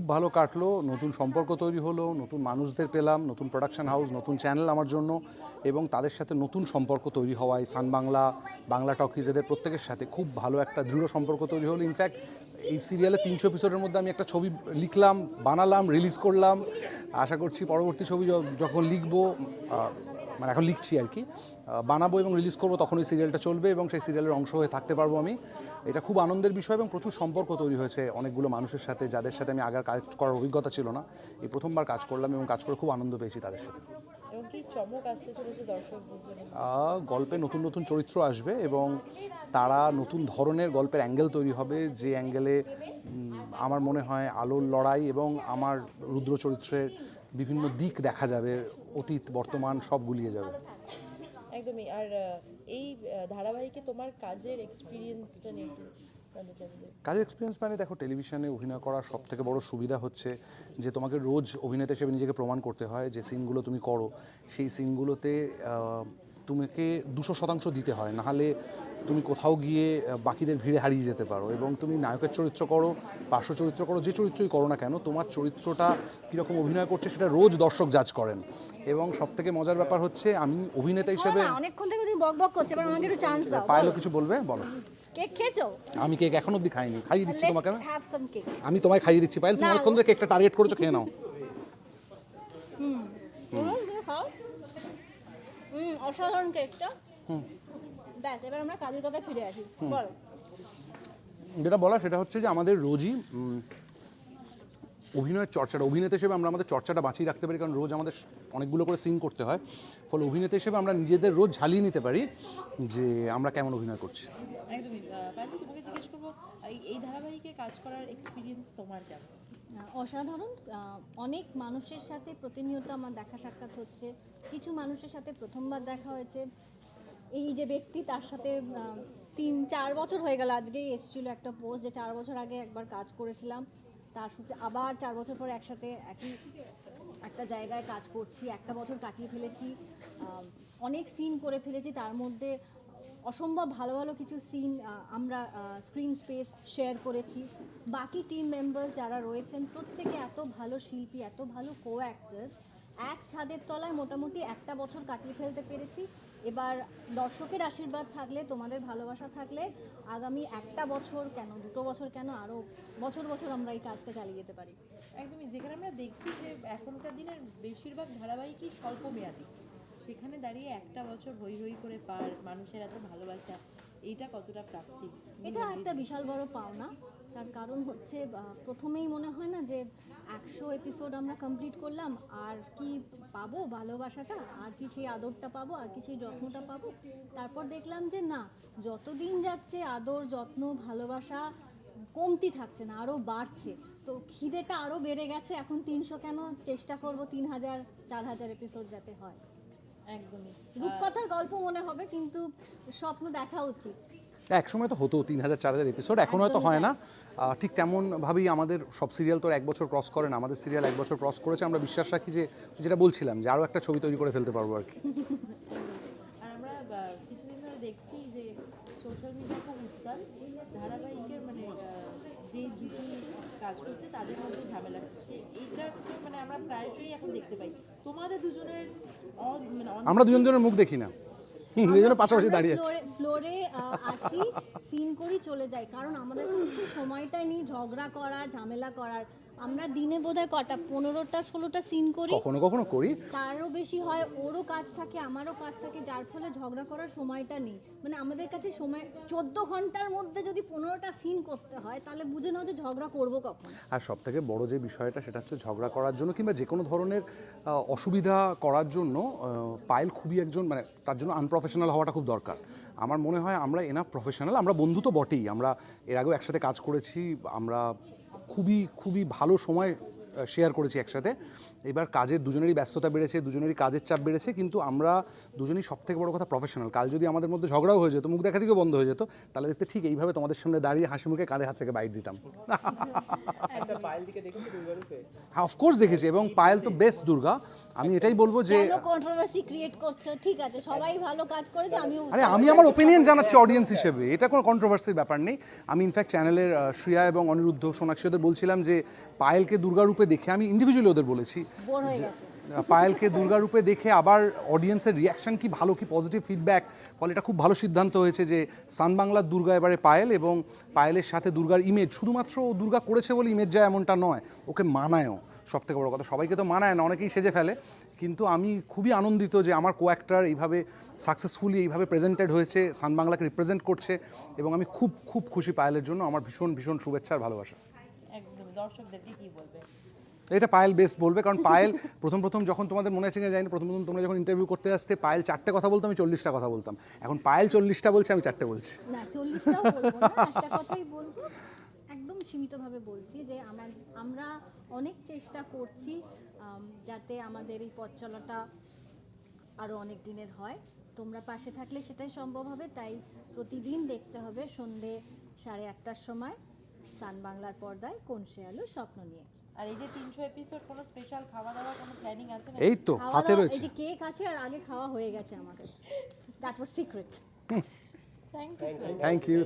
খুব ভালো কাটলো, নতুন সম্পর্ক তৈরি হলো, নতুন মানুষদের পেলাম, নতুন প্রোডাকশন হাউস নতুন চ্যানেল আমার জন্য এবং তাদের সাথে নতুন সম্পর্ক তৈরি হওয়ায় সান বাংলা বাংলা টকিজ এদের প্রত্যেকের সাথে খুব ভালো একটা দৃঢ় সম্পর্ক তৈরি হলো। ইনফ্যাক্ট এই সিরিয়ালে তিনশো এপিসোডের মধ্যে আমি একটা ছবি লিখলাম, বানালাম রিলিজ করলাম। আশা করছি পরবর্তী ছবি যখন লিখব মানে এখন লিখছি আর কি। বানাবো এবং রিলিজ করব তখন ওই সিরিয়ালটা চলবে এবং সেই সিরিয়ালের অংশ হয়ে থাকতে পারব আমি। এটা খুব আনন্দের বিষয় এবং প্রচুর সম্পর্ক তৈরি হয়েছে অনেকগুলো মানুষের সাথে যাদের সাথে আমি আগার কাজ করার অভিজ্ঞতা ছিল না। এই প্রথমবার কাজ করলাম এবং কাজ করে খুব আনন্দ পেয়েছি তাদের সাথে। গল্পে নতুন নতুন চরিত্র আসবে এবং তারা নতুন ধরনের গল্পের অ্যাঙ্গেল তৈরি হবে। যে অ্যাঙ্গেলে আমার মনে হয় আলোর লড়াই এবং আমার রুদ্র চরিত্রের বিভিন্ন দিক দেখা যাবে অতীত বর্তমান সব গুলিয়ে যাবে। একদমই আর এই ধারাবাহিকে তোমার কাজের এক্সপিরিয়েন্সটা নিয়ে কাজের এক্সপিরিয়েন্স মানে দেখো টেলিভিশনে অভিনয় করার সব থেকে বড় সুবিধা হচ্ছে যে তোমাকে রোজ অভিনেতা হিসেবে নিজেকে প্রমাণ করতে হয় যে সিনগুলো তুমি করো। সেই সিনগুলোতে তোমাকে দুশো শতাংশ দিতে হয়। নাহলে তুমি কোথাও গিয়ে বাকিদের ভিড়ে হারিয়ে যেতে পারো এবং তুমি নায়কের চরিত্র করো পার্শ্ব চরিত্র করো যে চরিত্রই করো না কেন তোমার চরিত্রটা কীরকম অভিনয় করছে সেটা রোজ দর্শক জাজ করেন। এবং সব থেকে মজার ব্যাপার হচ্ছে আমি অভিনেতা হিসেবে না, অনেকক্ষণ থেকে তুমি বক বক করছ এবার আমাকে একটু চান্স দাও পায়েলও কিছু বলবে? বলো। কেক খেয়েছো? আমি কেক এখন অব্দি খাইনি খাইয়ে দিচ্ছি তোমাকে আমি। তোমায় খাইয়ে দিচ্ছি পাইল তুমি অনেকক্ষণ ধরে কেকটা টার্গেট করেছ খেয়ে নাও। হুম অসাধারণ কেকটা। ব্যাস এবার আমরা কাজের কথা ফিরে আসি। বলো। যেটা বলা সেটা হচ্ছে যে আমাদের রোজই অভিনয়ের চর্চাটা অভিনেতা হিসেবে আমরা আমাদের চর্চাটা বাঁচিয়ে রাখতে পারি কারণ রোজ আমাদের অনেকগুলো করে সিং করতে হয়। ফলে অভিনেতা হিসেবে আমরা নিজেদের রোজ ঝালিয়ে নিতে পারি যে আমরা কেমন অভিনয় করছি। একদমই। তোমাকে জিজ্ঞেস করব এই- ধারাবাহিকে কাজ করার এক্সপিরিয়েন্স তোমার কেমন? অসাধারণ। অনেক মানুষের সাথে প্রতিনিয়ত আমার দেখা সাক্ষাৎ হচ্ছে। কিছু মানুষের সাথে প্রথমবার দেখা হয়েছে। এই যে ব্যক্তি তার সাথে তিন, চার বছর হয়ে গেল আজকেই এসেছিল একটা পোস্ট যে চার বছর আগে একবার কাজ করেছিলাম। তার সাথে আবার চার বছর পরে একসাথে একই একটা জায়গায় কাজ করছি, একটা বছর কাটিয়ে ফেলেছি। অনেক সিন করে ফেলেছি, তার মধ্যে অসম্ভব ভালো ভালো কিছু সিন আমরা স্ক্রিন স্পেস শেয়ার করেছি। বাকি টিম মেম্বার্স যারা রয়েছেন, প্রত্যেকে এত ভালো শিল্পী, এত ভালো কো অ্যাক্টার্স এক ছাদের তলায় মোটামুটি একটা বছর কাটিয়ে ফেলতে পেরেছি। এবার দর্শকের আশীর্বাদ থাকলে তোমাদের ভালোবাসা থাকলে আগামী একটা বছর কেন দুটো বছর কেন আরও বছর বছর আমরা এই কাজটা চালিয়ে যেতে পারি। একদমই যেখানে আমরা দেখছি যে এখনকার দিনের বেশিরভাগ ধারাবাহিকই স্বল্প মেয়াদী সেখানে দাঁড়িয়ে একটা বছর হই হই করে পার মানুষের এত ভালোবাসা এইটা কতটা প্রাপ্তি? এটা একটা বিশাল বড় পাওনা। তার কারণ হচ্ছে প্রথমেই মনে হয় না যে একশো এপিসোড আমরা কমপ্লিট করলাম আর কি পাবো ভালোবাসাটা আর কি সেই আদরটা পাবো আর কি সেই যত্নটা পাবো। তারপর দেখলাম যে না যতদিন যাচ্ছে আদর যত্ন ভালোবাসা কমতি থাকছে না আরও বাড়ছে। তো খিদেটা আরও বেড়ে গেছে এখন তিনশো কেন চেষ্টা করব তিন হাজার চার হাজার এপিসোড যাতে হয়। একদমই। রূপকথার গল্প মনে হবে কিন্তু স্বপ্ন দেখা উচিত। এক সময় তো হতো তিন হাজার চার হাজার এপিসোড এখন হয়তো হয় না। ঠিক তেমনভাবেই আমাদের সব সিরিয়াল তো এক বছর ক্রস করে না আমাদের সিরিয়াল এক বছর ক্রস করেছে। আমরা বিশ্বাস রাখি যে যেটা বলছিলাম যে আরও একটা ছবি তৈরি করে ফেলতে পারব আর কি। আমরা কিছুদিন ধরে দেখছি যে সোশ্যাল মিডিয়া খুব উত্তাল। ধারাবাহিকের মানে যে জুটি কাজ করছে তাদের মধ্যে ঝামেলা। এইটা মানে আমরা প্রায়শই এখন দেখতে পাই। তোমাদের দুজনের মানে আমরা দুজন জনের মুখ দেখি না। হুম, দুজনে পাশাপাশি দাঁড়িয়ে আছি। ফ্লোরে আসি সিন করি চলে যাই। কারণ আমাদের কাছে সময়টা সময়টাই নেই ঝগড়া করার ঝামেলা করার। আমরা দিনে বোধহয় কটা? পনেরোটা ষোলোটা সিন করি। কখনো কখনো করি। তারও বেশি হয় ওরও কাজ থাকে আমারও কাজ থাকে যার ফলে ঝগড়া করার সময়টা নেই। মানে আমাদের কাছে সময় চোদ্দ ঘণ্টার মধ্যে যদি পনেরোটা সিন করতে হয় তাহলে বুঝে নাও যে ঝগড়া করব কখন। আর সব থেকে বড় যে বিষয়টা সেটা হচ্ছে ঝগড়া করার জন্য কিংবা যে কোনো ধরনের অসুবিধা করার জন্য পায়েল খুবই একজন মানে তার জন্য আনপ্রফেশনাল হওয়াটা খুব দরকার। আমার মনে হয় আমরা এনাফ প্রফেশনাল আমরা বন্ধু তো বটেই। আমরা এর আগেও একসাথে কাজ করেছি আমরা খুবই খুবই ভালো সময় শেয়ার করেছি একসাথে। এবার কাজের দুজনেরই ব্যস্ততা বেড়েছে দুজনেরই কাজের চাপ বেড়েছে কিন্তু আমরা দুজনেই সব থেকে বড় কথা প্রফেশনাল কাল যদি আমাদের মধ্যে ঝগড়াও হয়ে যেত মুখ দেখা থেকেও বন্ধ হয়ে যেত তাহলে দেখতে ঠিক এইভাবে তোমাদের সামনে দাঁড়িয়ে হাসি মুখে কাঁধে হাত থেকে বাইট দিতাম। আচ্ছা হ্যাঁ অফকোর্স দেখেছি এবং পায়েল তো বেস্ট দুর্গা। আমি এটাই বলব যে কন্ট্রোভার্সি ক্রিয়েট করছ? ঠিক আছে সবাই ভালো কাজ করেছে আমিও আরে আমি আমার ওপিনিয়ন জানাচ্ছি অডিয়েন্স হিসেবে। এটা কোনো কন্ট্রোভার্সির ব্যাপার নেই। আমি ইনফ্যাক্ট চ্যানেলের শ্রিয়া এবং অনিরুদ্ধ সোনাক্ষী ওদের বলছিলাম যে পায়েলকে দুর্গারূপে দেখে আমি ইন্ডিভিজুয়ালি ওদের বলেছি পায়েলকে দুর্গারূপে দেখে আবার অডিয়েন্সের রিয়াকশন কি ভালো কি পজিটিভ ফিডব্যাক ফলে এটা খুব ভালো সিদ্ধান্ত হয়েছে যে সান বাংলার দুর্গা এবারে পায়েল এবং পায়েলের সাথে দুর্গার ইমেজ শুধুমাত্র ও দুর্গা করেছে বলে ইমেজ যায় এমনটা নয় ওকে মানায়ও। সব থেকে বড় কথা সবাইকে তো মানায় না অনেকেই সেজে ফেলে। কিন্তু আমি খুবই আনন্দিত যে আমার কো অ্যাক্টার এইভাবে সাকসেসফুলি এইভাবে প্রেজেন্টেড হয়েছে সান বাংলাকে রিপ্রেজেন্ট করছে এবং আমি খুব খুব খুশি পায়েলের জন্য। আমার ভীষণ ভীষণ শুভেচ্ছা আর ভালোবাসা। একদম দর্শকদেরকে কি বলবে। এটা পায়েল বেস্ট বলবে, কারণ পায়েল প্রথম প্রথম যখন তোমাদের মনে আছে জানি প্রথম প্রথম তোমরা যখন ইন্টারভিউ করতে আসতে, পায়েল চারটে কথা বলতো, আমি চল্লিশটা কথা বলতাম। এখন পায়েল চল্লিশটা বলছে, আমি চারটে বলছি। না বলব একদম সীমিতভাবে বলছি যে আমার, আমরা অনেক চেষ্টা করছি যাতে আমাদের এই পথ চলাটা আরও অনেক দিনের হয়। তোমরা পাশে থাকলে সেটাই সম্ভব হবে, তাই প্রতিদিন দেখতে হবে সন্ধে সাড়ে আটটার সময়, সান বাংলার পর্দায় কোন সে স্বপ্ন নিয়ে। আর এই যে তিনশো এপিসোড কোনো স্পেশাল খাওয়া দাওয়ার কোনো প্ল্যানিং আছে না এই তো হাতে রয়েছে। এই যে কেক আছে আর আগে খাওয়া হয়ে গেছে আমাদের that was secret thank you thank you